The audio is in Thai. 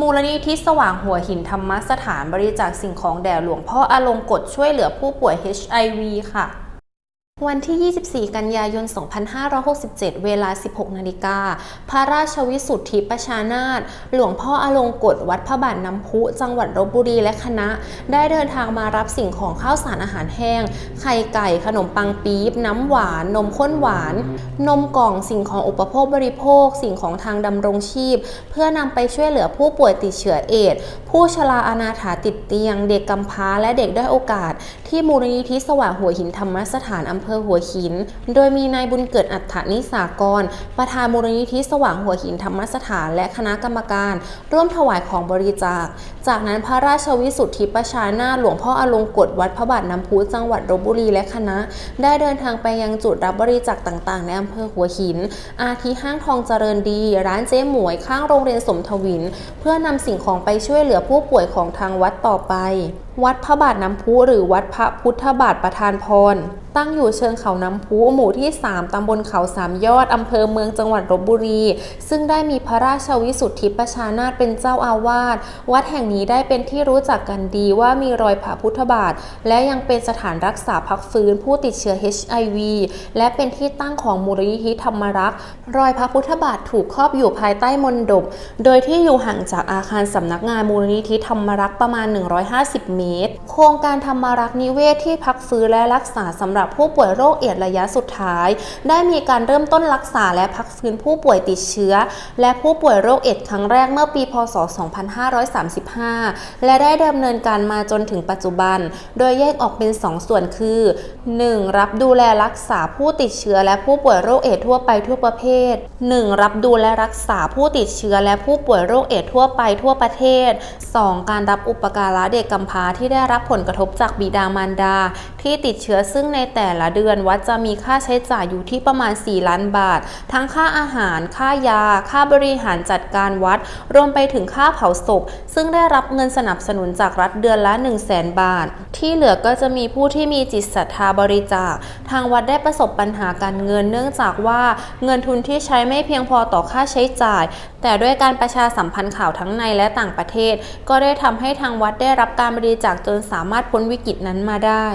มูลนิธิสว่างหัวหินธรรมสถานบริจาคสิ่งของแด่หลวงพ่ออลงกฎช่วยเหลือผู้ป่วย HIV ค่ะ วันที่ 24 กันยายน 2567 เวลา 16 นาฬิกา พระราชวิสุทธิประชานาถหลวงพ่ออลงกฎวัดพระบาทน้ำพุ จังหวัดลบบุรีและคณะ ได้เดินทางมารับสิ่งของข้าวสารอาหารแห้ง ไข่ไก่ ขนมปังปี๊บ น้ำหวาน นมข้นหวาน นมกล่อง สิ่งของอุปโภคบริโภค สิ่งของทางดำรงชีพ เพื่อนำไปช่วยเหลือผู้ป่วยติดเชื้อเอดผู้ชราอนาถาติดเตียง เด็กกำพร้า และเด็กด้อยโอกาส ที่มูลนิธิสว่างหัวหินธรรมสถานอำเภอหัวหิน โดยมีนายบุญเกิดอัฏฐนิสากร ประธานมูลนิธิสว่างหัวหินธรรมสถานและคณะกรรมการ ร่วมถวายของบริจาค จากนั้นพระราชวิสุทธิประชานาถหลวงพ่ออลงกฎวัดพระบาทน้ำพุจังหวัดลบบุรีและคณะ ได้เดินทางไปยังจุดรับบริจาคต่างๆในอำเภอหัวหิน อาทิห้างทองเจริญดี ร้านเจ๊หมวยข้างโรงเรียนสมทวิน เพื่อนำสิ่งของไปช่วยเหลือผู้ป่วยของทางวัดต่อไป วัดพระบาทน้ำพุหรือวัดพระพุทธบาทประธานพร ตั้งอยู่เชิงเขาน้ำพุหมู่ที่ 3 ตำบลเขาสามยอด อำเภอเมืองจังหวัดลบบุรี ซึ่งได้มีพระราชวิสุทธิประชานาถเป็นเจ้าอาวาส วัดแห่งนี้ได้เป็นที่รู้จักกันดีว่ามีรอยพระพุทธบาท และยังเป็นสถานรักษาพักฟื้นผู้ติดเชื้อ HIV และเป็นที่ตั้งของมูลนิธิธรรมรักษ์รอยพระพุทธบาทถูกครอบอยู่ภายใต้มณฑปโดยที่อยู่ห่างจากอาคารสำนักงานมูลนิธิธรรมรักษ์ประมาณ 150 เมตรโครงการธรรมรักษ์นิเวศที่พักฟื้นและรักษาสำหรับผู้ป่วยโรคเอดระยะสุดท้าย ได้มีการเริ่มต้นรักษาและพักฟื้นผู้ป่วยติดเชื้อ และผู้ป่วยโรคเอดครั้งแรกเมื่อปี พศ 2535 และได้ดำเนินการมาจนถึงปัจจุบัน โดยแยกออกเป็น 2 ส่วนคือ 1. รับดูแลรักษาผู้ติดเชื้อและผู้ป่วยโรคเอดทั่วไปทั่วประเภท 1. รับดูแลรักษาผู้ติดเชื้อและผู้ป่วยโรคเอดทั่วไปทั่วประเทศ 2. การรับอุปการะเด็กกำพร้าที่ได้รับผลกระทบจากบิดามารดา ที่ติดเชื้อซึ่งในแต่ละเดือนวัดจะมีค่าใช้จ่ายอยู่ที่ประมาณ 4 ล้านบาท ทั้งค่าอาหาร ค่ายา ค่าบริหารจัดการวัด รวมไปถึงค่าเผาศพ ซึ่งได้รับเงินสนับสนุนจากรัฐเดือนละ 1 0 0 0 0แบาท ที่เหลือก็จะมีผู้ที่มีจิตศรัทธาบริจาค ทางวัดได้ประสบปัญหาการเงินเนื่องจากว่าเงินทุนที่ใช้ไม่เพียงพอต่อค่าใช้จ่าย แต่ด้วยการประชาสัมพันธ์ข่าวทั้งในและต่างประเทศ ก็ได้ทำให้ทางวัดได้รับการบริจาคจากจนสามารถพ้นวิกฤตนั้นมาได้